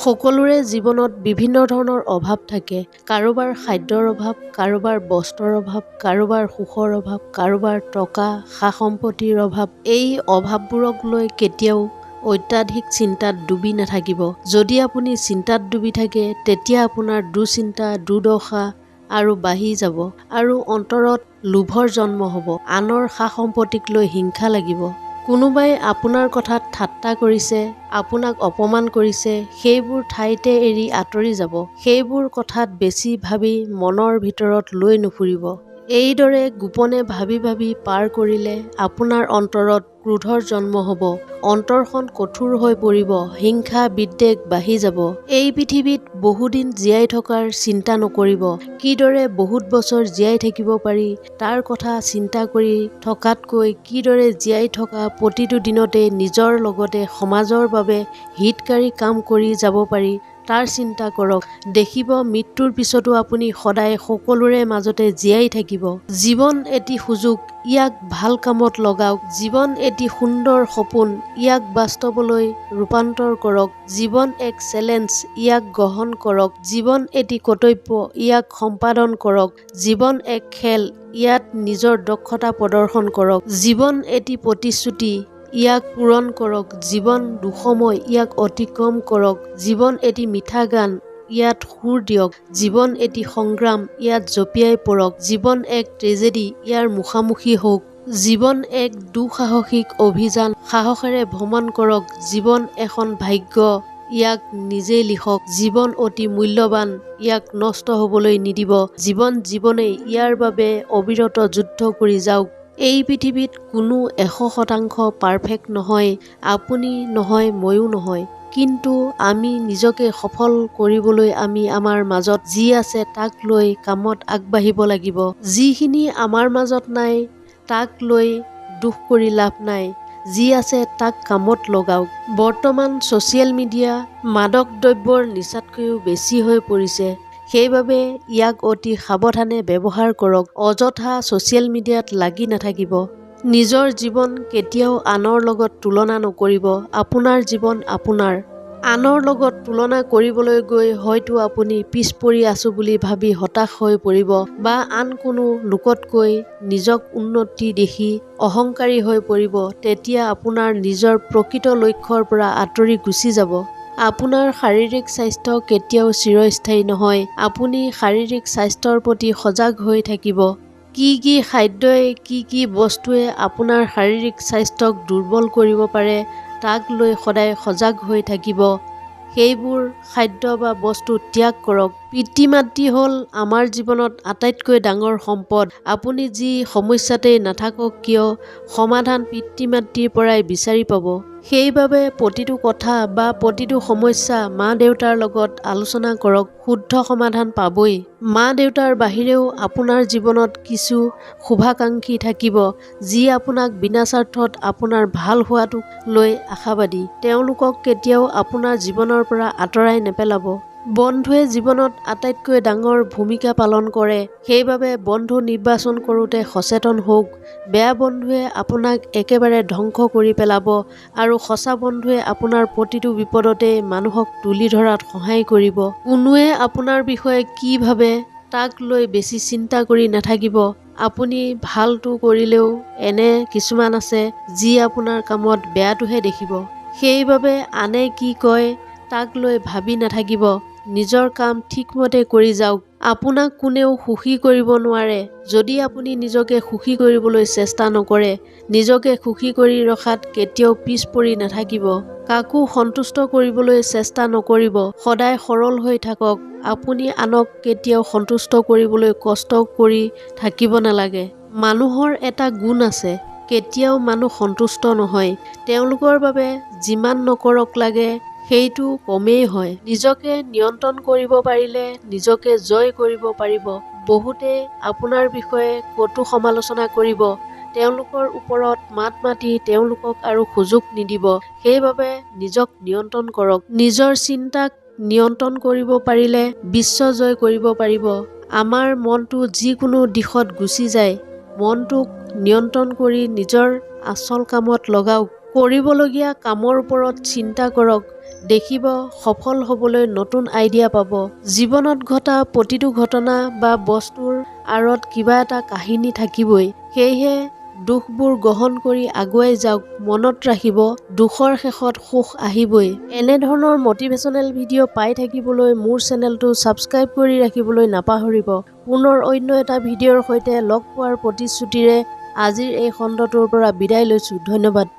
সকলোৰে জীৱনত বিভিন্ন ধৰণৰ অভাৱ থাকে। কাৰোবাৰ খাদ্যৰ অভাৱ কাৰোবাৰ বস্ত্ৰৰ অভাৱ কাৰোবাৰ সুখৰ অভাৱ কাৰোবাৰ টকা সা সম্পত্তিৰ অভাৱ এই অভাৱবোৰক লৈ কেতিয়াও অত্যাধিক চিন্তাত ডুবি নাথাকিব। যদি আপুনি চিন্তাত ডুবি থাকে তেতিয়া আপোনাৰ দুচিন্তা দুৰ্দশা আৰু বাঢ়ি যাব আৰু অন্তৰত লোভৰ জন্ম হ'ব। আনৰ সা সম্পত্তিক লৈ হিংসা লাগিব। কোনোবাই আপোনাৰ কথাত ঠাট্টা কৰিছে আপোনাক অপমান কৰিছে সেইবোৰ ঠাইতে এৰি আঁতৰি যাব। সেইবোৰ কথাত বেছি ভাবি মনৰ ভিতৰত লৈ নুফুৰিব। এইদৰে গোপনে ভাবি ভাবি পাৰ কৰিলে আপোনাৰ অন্তৰত ক্ৰোধৰ জন্ম হ'ব। অন্তৰখন কঠোৰ হৈ পৰিব হিংসা বিদ্বেগ বাঢ়ি যাব। এই পৃথিৱীত বহুদিন জীয়াই থকাৰ চিন্তা নকৰিব। কিদৰে বহুত বছৰ জীয়াই থাকিব পাৰি তাৰ কথা চিন্তা কৰি থকাতকৈ কিদৰে জীয়াই থকা প্ৰতিটো দিনতে নিজৰ লগতে সমাজৰ বাবে হিতকাৰী কাম কৰি যাব পাৰি তাৰ চিন্তা কৰক। দেখিব মৃত্যুৰ পিছতো আপুনি সদায় সকলোৰে মাজতে জীয়াই থাকিব। জীৱন এটি সুযোগ ইয়াক ভাল কামত লগাওক। জীৱন এটি সুন্দৰ সপোন ইয়াক বাস্তৱলৈ ৰূপান্তৰ কৰক। জীৱন এক চেলেঞ্জ ইয়াক গ্ৰহণ কৰক। জীৱন এটি কৰ্তব্য ইয়াক সম্পাদন কৰক। জীৱন এক খেল ইয়াত নিজৰ দক্ষতা প্ৰদৰ্শন কৰক। জীৱন এটি প্ৰতিশ্ৰুতি ইয়াক পূৰণ কৰক জীৱন দুসময় ইয়াক অতিক্ৰম কৰক জীৱন এটি মিঠা গান ইয়াত সুৰ দিয়ক জীৱন এটি সংগ্ৰাম ইয়াত জঁপিয়াই পৰক জীৱন এক ট্ৰেজেডি ইয়াৰ মুখামুখি হওক জীৱন এক দুঃসাহসিক অভিযান সাহসেৰে ভ্ৰমণ কৰক জীৱন এখন ভাগ্য ইয়াক নিজেই লিখক জীৱন অতি মূল্যৱান ইয়াক নষ্ট হ'বলৈ নিদিব জীৱন জীৱনেই ইয়াৰ বাবে অবিৰত যুদ্ধ কৰি যাওক। এই পৃথিৱীত কোনো এশ শতাংশ পাৰফেক্ট নহয় আপুনি নহয় ময়ো নহয়। কিন্তু আমি নিজকে সফল কৰিবলৈ আমি আমাৰ মাজত যি আছে তাক লৈ কামত আগবাঢ়িব লাগিব। যিখিনি আমাৰ মাজত নাই তাক লৈ দুখ কৰি লাভ নাই। যি আছে তাক কামত লগাওক। বৰ্তমান ছ'চিয়েল মিডিয়া মাদক দ্ৰব্যৰ নিচাতকৈও বেছি হৈ পৰিছে। সেইবাবে ইয়াক অতি সাৱধানে ব্যৱহাৰ কৰক। অযথা ছ'চিয়েল মিডিয়াত লাগি নাথাকিব। নিজৰ জীৱন কেতিয়াও আনৰ লগত তুলনা নকৰিব। আপোনাৰ জীৱন আপোনাৰ। আনৰ লগত তুলনা কৰিবলৈ গৈ হয়তো আপুনি পিছ পৰি আছো বুলি ভাবি হতাশ হৈ পৰিব বা আন কোনো লোকতকৈ নিজক উন্নতি দেখি অহংকাৰী হৈ পৰিব তেতিয়া আপোনাৰ নিজৰ প্ৰকৃত লক্ষ্যৰ পৰা আঁতৰি গুচি যাব। আপোনাৰ শাৰীৰিক স্বাস্থ্য কেতিয়াও চিৰস্থায়ী নহয়। আপুনি শাৰীৰিক স্বাস্থ্যৰ প্ৰতি সজাগ হৈ থাকিব। কি কি খাদ্যই কি কি বস্তুৱে আপোনাৰ শাৰীৰিক স্বাস্থ্যক দুৰ্বল কৰিব পাৰে তাক লৈ সদায় সজাগ হৈ থাকিব। সেইবোৰ খাদ্য বা বস্তু ত্যাগ কৰক। পিতৃ মাতৃ হ'ল আমাৰ জীৱনত আটাইতকৈ ডাঙৰ সম্পদ। আপুনি যি সমস্যাতেই নাথাকক কিয় সমাধান পিতৃ মাতৃৰ পৰাই বিচাৰি পাব। সেইবাবে প্ৰতিটো কথা বা প্ৰতিটো সমস্যা মা দেউতাৰ লগত আলোচনা কৰক শুদ্ধ সমাধান পাবই। মা দেউতাৰ বাহিৰেও আপোনাৰ জীৱনত কিছু শুভাকাংক্ষী থাকিব যি আপোনাক বিনা স্বাৰ্থত আপোনাৰ ভাল হোৱাটোক লৈ আশাবাদী। তেওঁলোকক কেতিয়াও আপোনাৰ জীৱনৰ পৰা আঁতৰাই নেপেলাব। বন্ধুৱে জীৱনত আটাইতকৈ ডাঙৰ ভূমিকা পালন কৰে। সেইবাবে বন্ধু নিৰ্বাচন কৰোঁতে সচেতন হওক। বেয়া বন্ধুৱে আপোনাক একেবাৰে ধ্বংস কৰি পেলাব আৰু সঁচা বন্ধুৱে আপোনাৰ প্ৰতিটো বিপদতে মানুহক তুলি ধৰাত সহায় কৰিব। কোনোৱে আপোনাৰ বিষয়ে কি ভাবে তাক লৈ বেছি চিন্তা কৰি নাথাকিব। আপুনি ভালটো কৰিলেও এনে কিছুমান আছে যি আপোনাৰ কামত বেয়াটোহে দেখিব। সেইবাবে আনে কি কয় তাক লৈ ভাবি নাথাকিব। নিজৰ কাম ঠিকমতে কৰি যাওক। আপোনাক কোনেও সুখী কৰিব নোৱাৰে। যদি আপুনি নিজকে সুখী কৰিবলৈ চেষ্টা নকৰে নিজকে সুখী কৰি ৰখাত কেতিয়াও পিছ পৰি নাথাকিব। কাকো সন্তুষ্ট কৰিবলৈ চেষ্টা নকৰিব। সদায় সৰল হৈ থাকক। আপুনি আনক কেতিয়াও সন্তুষ্ট কৰিবলৈ কষ্ট কৰি থাকিব নালাগে। মানুহৰ এটা গুণ আছে। কেতিয়াও মানুহ সন্তুষ্ট নহয়। তেওঁলোকৰ বাবে যিমান নকৰক লাগে সেইটো কমেই হয়। নিজকে নিয়ন্ত্ৰণ কৰিব পাৰিলে নিজকে জয় কৰিব পাৰিব। বহুতে আপোনাৰ বিষয়ে কটু সমালোচনা কৰিব। তেওঁলোকৰ ওপৰত মাত মাতি তেওঁলোকক আৰু সুযোগ নিদিব। সেইবাবে নিজক নিয়ন্ত্ৰণ কৰক। নিজৰ চিন্তাক নিয়ন্ত্ৰণ কৰিব পাৰিলে বিশ্ব জয় কৰিব পাৰিব। আমাৰ মনটো যিকোনো দিশত গুচি যায়। মনটোক নিয়ন্ত্ৰণ কৰি নিজৰ আচল কামত লগাওক। কৰিবলগীয়া কামৰ ওপৰত চিন্তা কৰক দেখিব সফল হ'বলৈ নতুন আইডিয়া পাব। জীৱনত ঘটা প্ৰতিটো ঘটনা বা বস্তুৰ আঁৰত কিবা এটা কাহিনী থাকিবই। সেয়েহে দুখবোৰ গ্ৰহণ কৰি আগুৱাই যাওক মনত ৰাখিব দুখৰ শেষত সুখ আহিবই। এনেধৰণৰ মটিভেশ্যনেল ভিডিঅ' পাই থাকিবলৈ মোৰ চেনেলটো ছাবস্ক্ৰাইব কৰি ৰাখিবলৈ নাপাহৰিব। পুনৰ অন্য এটা ভিডিঅ'ৰ সৈতে লগ পোৱাৰ প্ৰতিশ্ৰুতিৰে আজিৰ এই খণ্ডটোৰ পৰা বিদায় লৈছোঁ। ধন্যবাদ।